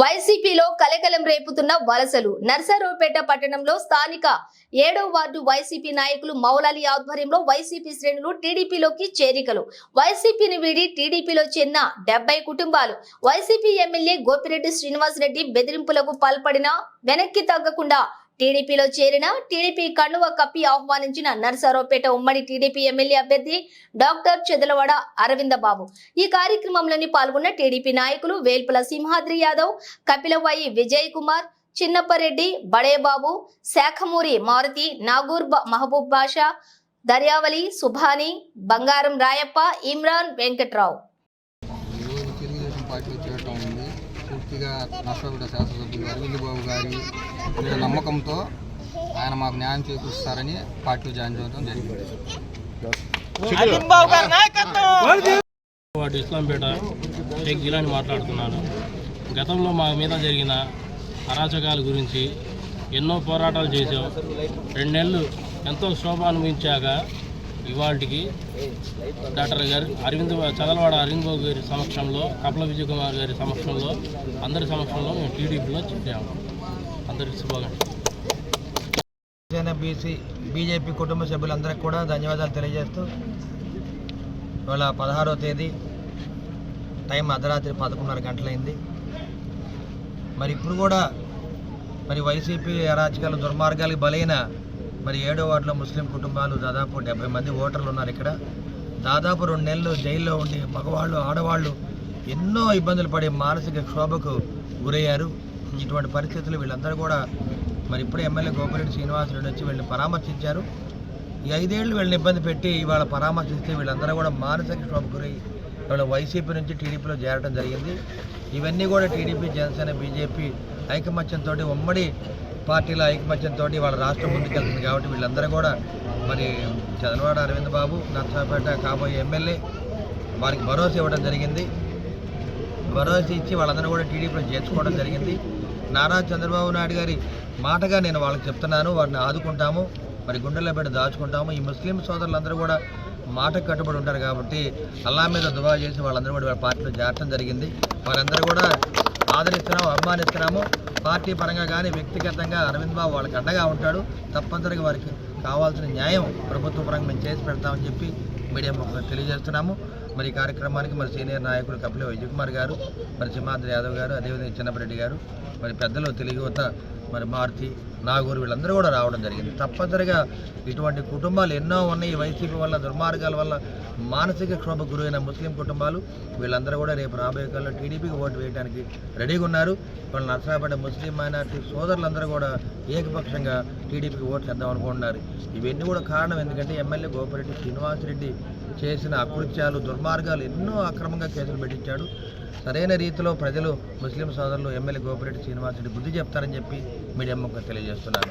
వైసీపీలో కలకలం రేపుతున్న వలసలు. నర్సరావుపేట పట్టణంలో స్థానిక ఏడో వార్డు వైసీపీ నాయకులు మౌలాలి ఆధ్వర్యంలో వైసీపీ శ్రేణులు టీడీపీలోకి చేరికలు. వైసీపీని వీడి టీడీపీలో చెన్న డెబ్బై కుటుంబాలు. వైసీపీ ఎమ్మెల్యే గోపిరెడ్డి శ్రీనివాసరెడ్డి బెదిరింపులకు పాల్పడిన వెనక్కి తగ్గకుండా టీడీపీలో చేరిన టీడీపీ కన్నువ కప్పి ఆహ్వానించిన నర్సరావుపేట ఉమ్మడి టీడీపీ ఎమ్మెల్యే అభ్యర్థి డాక్టర్ చెదలవాడ అరవింద బాబు ఈ కార్యక్రమంలోని పాల్గొన్న టీడీపీ నాయకులు వేల్పుల సింహాద్రి యాదవ్ కపిలవాయి విజయ్ కుమార్ చిన్నప్పరెడ్డి బడేబాబు శాఖమూరి మారుతి నాగూర్ బ- మహబూబ్ బాషా దర్యావళి సుభాని బంగారం రాయప్ప ఇమ్రాన్ వెంకట్రావు. పూర్తిగా నష్టపడ్డ శాసనసభ్యులు అరవింద్ బాబు గారి మీద నమ్మకంతో ఆయన మాకు న్యాయం చేకూరుస్తారని పార్టీలో జాయిన్ చేయడం జరిగింది. వాటి ఇస్లాంపేట షేక్ గిలాని మాట్లాడుతున్నాను గతంలో మా మీద జరిగిన అరాచకాల గురించి ఎన్నో పోరాటాలు చేసాం రెండు నెలలు ఎంతో శోభ అనుభవించాక ఇవాళకి డాక్టర్ గారు అరవింద్ చదలవాడ అరవింద్ బాబు గారి సమక్షంలో కపల విజయ్ కుమార్ గారి సమక్షంలో అందరి సమక్షంలో మేము టీడీపీలో చెప్పాము అందరికి శుభాకాంక్షలు. బీసీ బీజేపీ కుటుంబ సభ్యులందరికీ కూడా ధన్యవాదాలు తెలియజేస్తూ ఇవాళ పదహారో తేదీ టైం అర్ధరాత్రి పదకొండున్నర గంటలైంది. మరి ఇప్పుడు కూడా మరి వైసీపీ అరాచకాల దుర్మార్గాలకు బలైన మరి ఏడో వార్డులో ముస్లిం కుటుంబాలు దాదాపు డెబ్బై మంది ఓటర్లు ఉన్నారు ఇక్కడ. దాదాపు రెండు నెలలు జైల్లో ఉండి మగవాళ్ళు ఆడవాళ్ళు ఎన్నో ఇబ్బందులు పడి మానసిక క్షోభకు గురయ్యారు. ఇటువంటి పరిస్థితులు వీళ్ళందరూ కూడా మరి ఇప్పుడే ఎమ్మెల్యే గోపిరెడ్డి శ్రీనివాసరెడ్డి వచ్చి వీళ్ళని పరామర్శించారు. ఈ ఐదేళ్ళు వీళ్ళని ఇబ్బంది పెట్టి ఇవాళ పరామర్శిస్తే వీళ్ళందరూ కూడా మానసిక క్షోభకు గురై ఇవాళ వైసీపీ నుంచి టీడీపీలో చేరడం జరిగింది. ఇవన్నీ కూడా టీడీపీ జనసేన బీజేపీ ఐకమత్యంతో ఉమ్మడి పార్టీల ఐకమత్యంతో వాళ్ళ రాష్ట్రం ముందుకెళ్తుంది కాబట్టి వీళ్ళందరూ కూడా మరి చంద్రబాబు అరవింద్ బాబు నర్సాపేట కాబోయే ఎమ్మెల్యే వారికి భరోసా ఇవ్వడం జరిగింది. భరోసా ఇచ్చి వాళ్ళందరూ కూడా టీడీపీలో చేర్చుకోవడం జరిగింది. నారా చంద్రబాబు నాయుడు గారి మాటగా నేను వాళ్ళకి చెప్తున్నాను వారిని ఆదుకుంటాము మరి గుండెల్లో పెట్టి దాచుకుంటాము. ఈ ముస్లిం సోదరులందరూ కూడా మాటకు కట్టుబడి ఉంటారు కాబట్టి అల్లా మీద దువా చేసి వాళ్ళందరూ కూడా వాళ్ళ పార్టీలో చేరటం జరిగింది. వారందరూ కూడా ఆదరిస్తున్నాము అభిమానిస్తున్నాము. పార్టీ పరంగా కానీ వ్యక్తిగతంగా అరవింద్ బాబు వాళ్ళకి అండగా ఉంటాడు. తప్పనిసరిగా వారికి కావాల్సిన న్యాయం ప్రభుత్వ పరంగా మేము చేసి పెడతామని చెప్పి మీడియా తెలియజేస్తున్నాము. మరి ఈ కార్యక్రమానికి మరి సీనియర్ నాయకులు కపిల విజయ్ కుమార్ గారు మరి సింహాద్రి యాదవ్ గారు అదేవిధంగా చిన్నపరెడ్డి గారు మరి పెద్దలు తెలుగు మరి మారుతి నాగూరు వీళ్ళందరూ కూడా రావడం జరిగింది. తప్పనిసరిగా ఇటువంటి కుటుంబాలు ఎన్నో ఉన్నాయి. వైసీపీ వల్ల దుర్మార్గాల వల్ల మానసిక క్షోభ గురైన ముస్లిం కుటుంబాలు వీళ్ళందరూ కూడా రేపు రాబోయే కాలంలో టీడీపీకి ఓటు వేయడానికి రెడీగా ఉన్నారు. వాళ్ళు నర్సాపడ్డ ముస్లిం మైనార్టీ సోదరులందరూ కూడా ఏకపక్షంగా టీడీపీకి ఓట్లు చేద్దాం అనుకుంటున్నారు. ఇవన్నీ కూడా కారణం ఎందుకంటే ఎమ్మెల్యే గోపిరెడ్డి శ్రీనివాసరెడ్డి చేసిన అకృత్యాలు దుర్మార్గాలు ఎన్నో అక్రమంగా కేసులు పెట్టించాడు. సరైన రీతిలో ప్రజలు ముస్లిం సోదరులు ఎమ్మెల్యే గోపిరెడ్డి శ్రీనివాసరెడ్డి బుద్ధి చెప్తారని చెప్పి మీడియా ముఖంగా తెలియజేస్తున్నాను